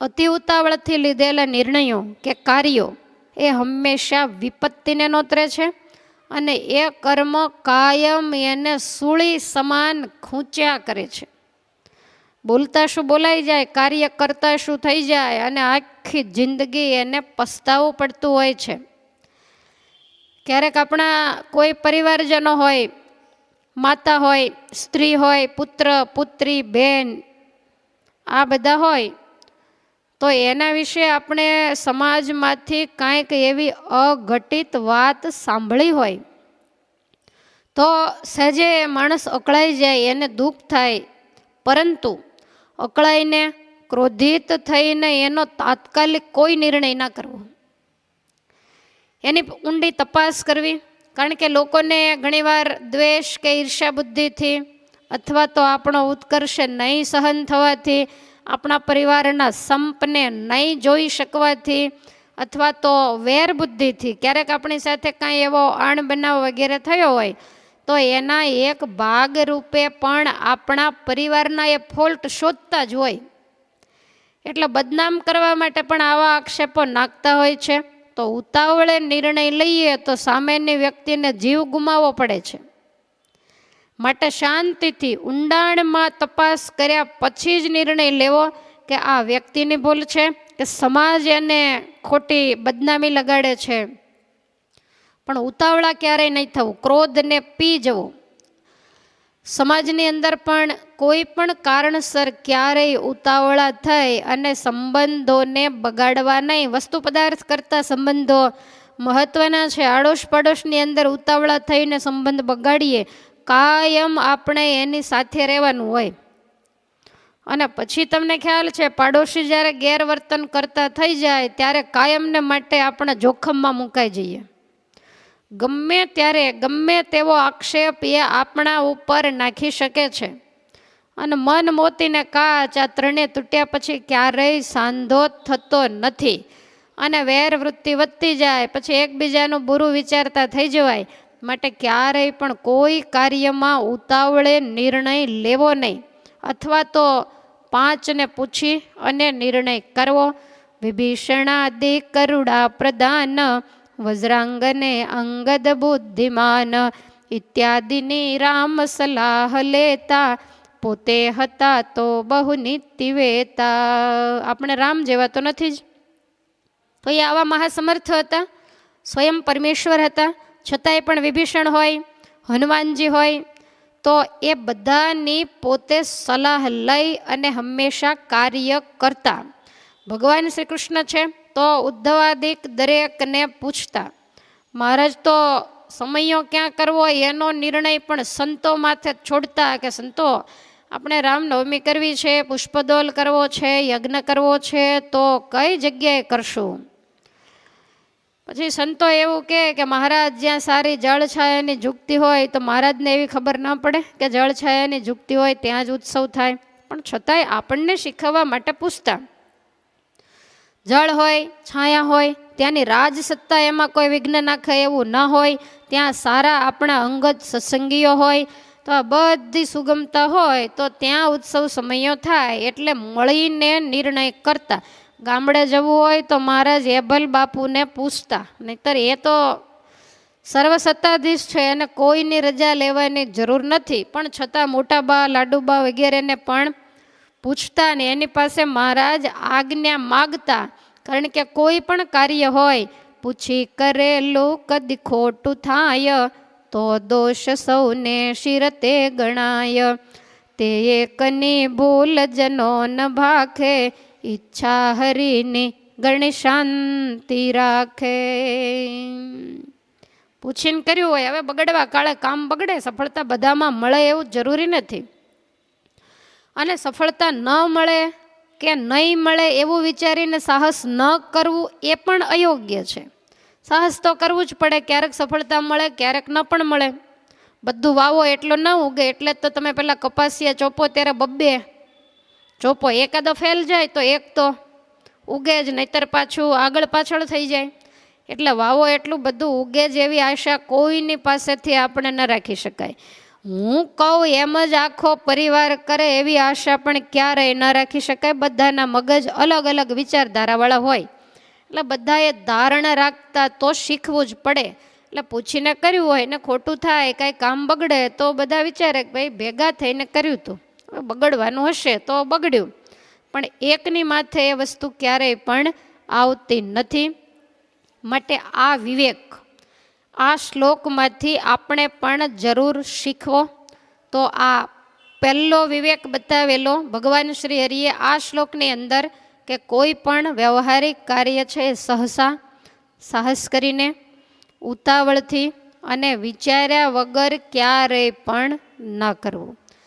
અતિ ઉતાવળથી લીધેલા નિર્ણયો કે કાર્યો એ હંમેશા વિપત્તિને નોતરે છે અને એ કર્મ કાયમ એને સૂળી સમાન ખૂંચ્યા કરે છે. બોલતા શું બોલાઈ જાય, કાર્ય કરતા શું થઈ જાય અને આખી જિંદગી એને પસ્તાવું પડતું હોય છે. ક્યારેક આપણા કોઈ પરિવારજનો હોય, માતા હોય, સ્ત્રી હોય, પુત્ર, પુત્રી, બેન, આ બધા હોય તો એના વિશે આપણે સમાજમાંથી કાંઈક એવી અઘટિત વાત સાંભળી હોય, તો સહેજે માણસ અકળાઈ જાય, એને દુઃખ થાય. પરંતુ અકળાઈને, ક્રોધિત થઈને એનો તાત્કાલિક કોઈ નિર્ણય ના કરવો. એની ઊંડી તપાસ કરવી, કારણ કે લોકોને ઘણીવાર દ્વેષ કે ઈર્ષ્યા બુદ્ધિથી અથવા તો આપણો ઉત્કર્ષ નહીં સહન થવાથી આપણા પરિવારના સંપને નહીં જોઈ શકવાથી અથવા તો વેર બુદ્ધિથી ક્યારેક આપણી સાથે કાંઈ એવો અણબનાવ વગેરે થયો હોય, તો એના એક ભાગ રૂપે પણ આપણા પરિવારના એ ફોલ્ટ શોધતા જ હોય. એટલે બદનામ કરવા માટે પણ આવા આક્ષેપો નાખતા હોય છે. તો ઉતાવળે નિર્ણય લઈએ તો સામેની વ્યક્તિને જીવ ગુમાવવો પડે છે. માટે શાંતિથી ઊંડાણમાં તપાસ કર્યા પછી જ નિર્ણય લેવો કે આ વ્યક્તિની ભૂલ છે, કે સમાજ એને ખોટી બદનામી લગાડે છે. પણ ઉતાવળા ક્યારેય નહીં થવું, ક્રોધને પી જવો. સમાજની અંદર પણ કોઈ પણ કારણસર ક્યારેય ઉતાવળા થઈ અને સંબંધોને બગાડવા નહીં. વસ્તુ પદાર્થ કરતા સંબંધો મહત્વના છે. આડોશ પડોશની અંદર ઉતાવળા થઈને સંબંધ બગાડીએ કાયમ આપણે એની સાથે રહેવાનું હોય. અને પછી તમને ખ્યાલ છે, પાડોશી જ્યારે ગેરવર્તન કરતા થઈ જાય, ત્યારે કાયમને માટે આપણે જોખમમાં મુકાઈ જઈએ. ગમે ત્યારે, ગમે તેવો આક્ષેપ એ આપણા ઉપર નાખી શકે છે. અને મન મોતીને કાચ આ ત્રણે તૂટ્યા પછી ક્યારેય સાંધો થતો નથી. અને વેર વૃત્તિ વધતી જાય, પછી એકબીજાનું બુરું વિચારતા થઈ જવાય માટે ક્યારેય પણ કોઈ કાર્યમાં ઉતાવળે નિર્ણય લેવો નહીં. અથવા તો પાંચને પૂછી અને નિર્ણય કરવો. વિભીષણાદિ કરુડા પ્રદાન વજ્રાંગને અંગદ બુદ્ધિમાન, ઇત્યાદિની રામ સલાહ લેતા. પોતે હતા તો બહુ નીતિવેતા. આપણે રામ જેવા તો નથી જ. તો એ આવા મહાસમર્થ હતા. સ્વયં પરમેશ્વર હતા. છતાંય પણ વિભીષણ હોય, હનુમાનજી હોય, તો એ બધાની પોતે સલાહ લઈ અને હંમેશા કાર્ય કરતા. ભગવાન શ્રી કૃષ્ણ છે, તો ઉદ્ધવાદિક દરેકને પૂછતા, મહારાજ, તો સમયો ક્યાં કરવો? એનો નિર્ણય પણ સંતો માથે છોડતા કે, સંતો, આપણે રામનવમી કરવી છે, પુષ્પદોલ કરવો છે, યજ્ઞ કરવો છે, તો કઈ જગ્યાએ કરશું? પછી સંતો એવું કહે કે મહારાજ, જ્યાં સારી જળછાયાની ઝૂકતી હોય તો મહારાજને એવી ખબર ના પડે કે જળછાયાની ઝૂકતી હોય ત્યાં જ ઉત્સવ થાય. પણ છતાંય આપણને શીખવવા માટે પૂછતા. જળ હોય, છાયા હોય, ત્યાંની રાજસત્તા એમાં કોઈ વિઘ્ન નાખે એવું ન હોય, ત્યાં સારા આપણા અંગત સત્સંગીઓ હોય, તો આ બધી સુગમતા હોય તો ત્યાં ઉત્સવ સમયો થાય એટલે મળીને નિર્ણય કરતા. ગામડે જવું હોય તો મહારાજ હેબલ બાપુને પૂછતા. નહીતર એ તો સર્વસત્તાધીશ છે એને કોઈની રજા લેવાની જરૂર નથી. પણ છતાં મોટાબા લાડુબા વગેરેને પણ પૂછતા ને એની પાસે મહારાજ આજ્ઞા માગતા. કારણ કે કોઈ પણ કાર્ય હોય, પૂછી કરેલું કદી ખોટું થાય, તો દોષ સૌને શિરતે ગણાય. તે એકની ભૂલ જનો ન ભાખે ઈચ્છા હરીની ગણી શાંતિ રાખે પૂછીને કર્યું હોય હવે બગડવા કાળે કામ બગડે? સફળતા બધામાં મળે એવું જરૂરી નથી. અને સફળતા ન મળે કે નહીં મળે એવું વિચારીને સાહસ ન કરવું એ પણ અયોગ્ય છે. સાહસ તો કરવું જ પડે, ક્યારેક સફળતા મળે, ક્યારેક ન પણ મળે. બધું વાવો, એટલો ન ઉગે, એટલે તો તમે પહેલાં કપાસિયા ચોપો, ત્યારે બબ્બે ચોપો એકાદો ફેલ જાય તો એક તો ઉગે જ, નહીતર પાછું આગળ પાછળ થઈ જાય. એટલે વાવો એટલું બધું ઉગે જ એવી આશા કોઈની પાસેથી આપણે ન રાખી શકાય. હું કહું એમ જ આખો પરિવાર કરે એવી આશા પણ ક્યારેય ન રાખી શકાય. બધાના મગજ અલગ અલગ વિચારધારાવાળા હોય. એટલે બધાએ ધારણા રાખતા તો શીખવું જ પડે. એટલે પૂછીને કર્યું હોય ને ખોટું થાય, કાંઈ કામ બગડે તો બધા વિચારે કે ભાઈ ભેગા થઈને કર્યું હતું બગડવાનું હશે તો બગડ્યું. પણ એકની માથે એ વસ્તુ ક્યારેય પણ આવતી નથી. માટે આ વિવેક, આ શ્લોકમાંથી આપણે પણ જરૂર શીખવો. તો આ પહેલો વિવેક બતાવેલો, ભગવાન શ્રી હરિએ આ શ્લોકની અંદર કે કોઈ પણ વ્યવહારિક કાર્ય છે સહસા, સાહસ કરીને, ઉતાવળથી અને વિચાર્યા વગર ક્યારેય પણ ન કરવું.